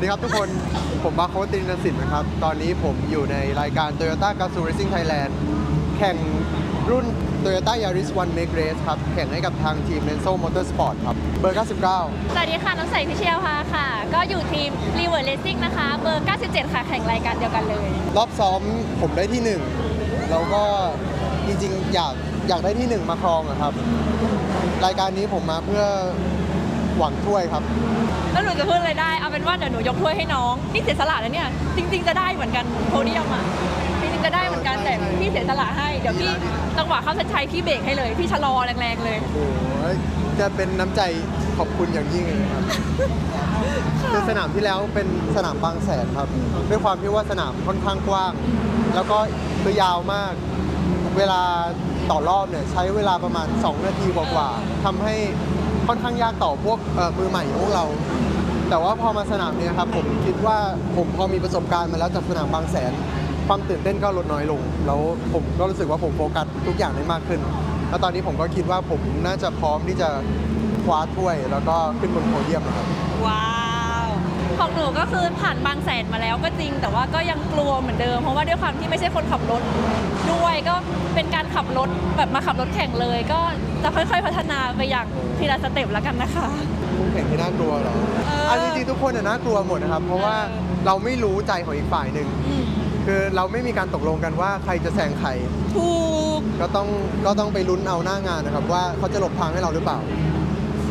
วัสดีครับทุกคน ผมบาโคตินสินนะครับ ตอนนี้ผมอยู่ในรายการ Toyota g a z o o Racing Thailand แข่งรุ่น Toyota Yaris One Make Race ครับ แข่งให้กับทางทีม Renzo Motorsport ครับ เบอร์ 99 สวัสดีค่ะ น้องใสพิเชียวพาค่ะ ก็อยู่ทีม r e v e r Racing นะคะ เบอร์ 97 ค่ะ แข่งรายการเดียวกันเลย รอบซ้อมผมได้ที่ 1 แล้วก็จริงๆ อยากอยากได้ที่ 1 มาครองอะครับ รายการนี้ผมมาเพื่อ หวังถ้วยครับ แล้วหนูจะพูดอะไรได้ เอาเป็นว่าเดี๋ยวหนูยกถ้วยให้น้อง นี่เสียสละนะเนี่ย จริง ๆ จะได้เหมือนกันโพเดียมอะ จริงๆจะได้เหมือนกันแต่พี่เสียสละให้ เดี๋ยวพี่จังหวะเข้าเส้นชัยพี่เบรกให้เลย พี่ชะลอแรงๆเลย โอ้โหจะเป็นน้ำใจขอบคุณอย่างยิ่งเลยครับคือสนามที่แล้วเป็นสนามบางแสนครับ ด้วยความที่ว่าสนามค่อนข้างกว้าง แล้วก็คือยาวมาก เวลาต่อรอบเนี่ยใช้เวลาประมาณ 2 นาทีกว่าๆทำให้ ค่อนข้างยากต่อพวกเอ่อมือใหม่พวกเรา แต่ว่าพอมาสนามเนี้ครับผมคิดว่าผมพอมีประสบการณ์มาแล้วจากสนามบางแสน ความตื่นเต้นก็ลดน้อยลง แล้วผมก็รู้สึกว่าผมโฟกัสทุกอย่างได้มากขึ้น แล้วตอนนี้ผมก็คิดว่าผมน่าจะพร้อมที่จะคว้าถ้วยแล้วก็ขึ้นบนโพเดียมนะครับว้าว ของหนูก็คือผ่านบางแสนมาแล้วก็จริง แต่ว่าก็ยังกลัวเหมือนเดิม เพราะว่าด้วยความที่ไม่ใช่คนขับรถด้วยก็เป็นการขับรถแบบมาขับรถแข่งเลย ก็จะค่อยๆพัฒนาไปอย่างทีละสเต็ปแล้วกันนะคะ คู่แข่งที่น่ากลัวเหรอเอออั นจริงๆทุกคนน่ะน่ากลัวหมดนะครับ เพราะว่าเออเราไม่รู้ใจของอีกฝ่ายหนึ่ง อืมคือเราไม่มีการตกลงกันว่าใครจะแซงใคร ถูก ก็ต้องก็ต้องไปลุ้นเอาหน้างานนะครับ ว่าเขาจะหลบทางให้เราหรือเปล่า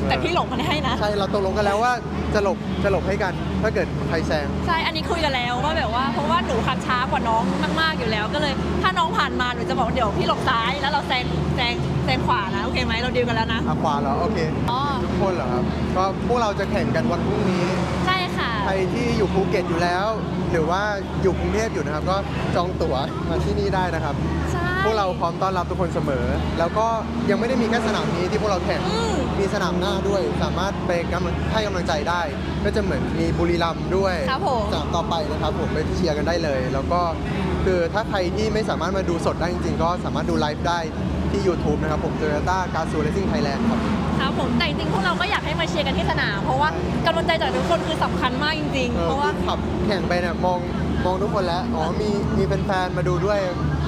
แต่พี่หลงมันให้นะ ใช่เราตกลงกันแล้วว่าจะหลบจะหลบให้กัน ถ้าเกิดใครแซง ใช่ อันนี้คุยกันแล้วว่าแบบว่าเพราะว่าหนูขับช้ากว่าน้องมาก ๆ อยู่แล้ว ก็เลยถ้าน้องผ่านมาหนูจะบอกว่าเดี๋ยวพี่หลบซ้ายแล้วเราแซงแซงแซงขวานะโอเคไหมเราดีลกันแล้วนะอาขวาเหรอโอเคอ๋อทุกคนเหรอครับก็พวกเราจะแข่งกันวันพรุ่งนี้ ใช่ค่ะใครที่อยู่ภูเก็ตอยู่แล้ว หรือว่าอยู่กรุงเทพอยู่นะครับ ก็จองตั๋วมาที่นี่ได้นะครับ ใช่พวกเราพร้อมต้อนรับทุกคนเสมอ แล้วก็ยังไม่ได้มีแค่สนามนี้ที่พวกเราแข่ง อืม มีสนามหน้าด้วย สามารถไปกำลังให้กำลังใจได้ ก็จะเหมือนมีบุรีรัมย์ด้วยครับผม สนามต่อไปนะครับผมไปเชียร์กันได้เลย แล้วก็คือถ้าใครที่ไม่สามารถมาดูสดได้จริงๆ ก็สามารถดูไลฟ์ได้ที่ YouTube นะครับผม Toyota g a z o o Racing Thailand ครับ ครับผมแต่จริงๆพวกเราก็อยากให้มาเชียร์กันที่สนามเพราะว่ากำลังใจจากทุกคนคือสำคัญมากจริงเอๆอเพราะว่า ขับแข่งไปเนี่ยมอง มองทุกคนแล้ว อ๋อ มีมีแฟนๆมาดูด้วย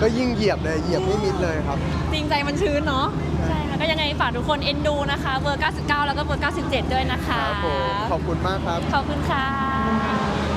ก็ยิ่งเหยียบเลยเหยียบไม่มิดเลยครับ จริงใจมันชื้นเนาะใช่ค่ะก็ยังไงฝากทุกคนเอ็นดูนะคะเบอร์ 99 แล้วก็เบอร์ 97 ด้วยนะคะครับผมขอบคุณมากครับ ขอบคุณค่ะ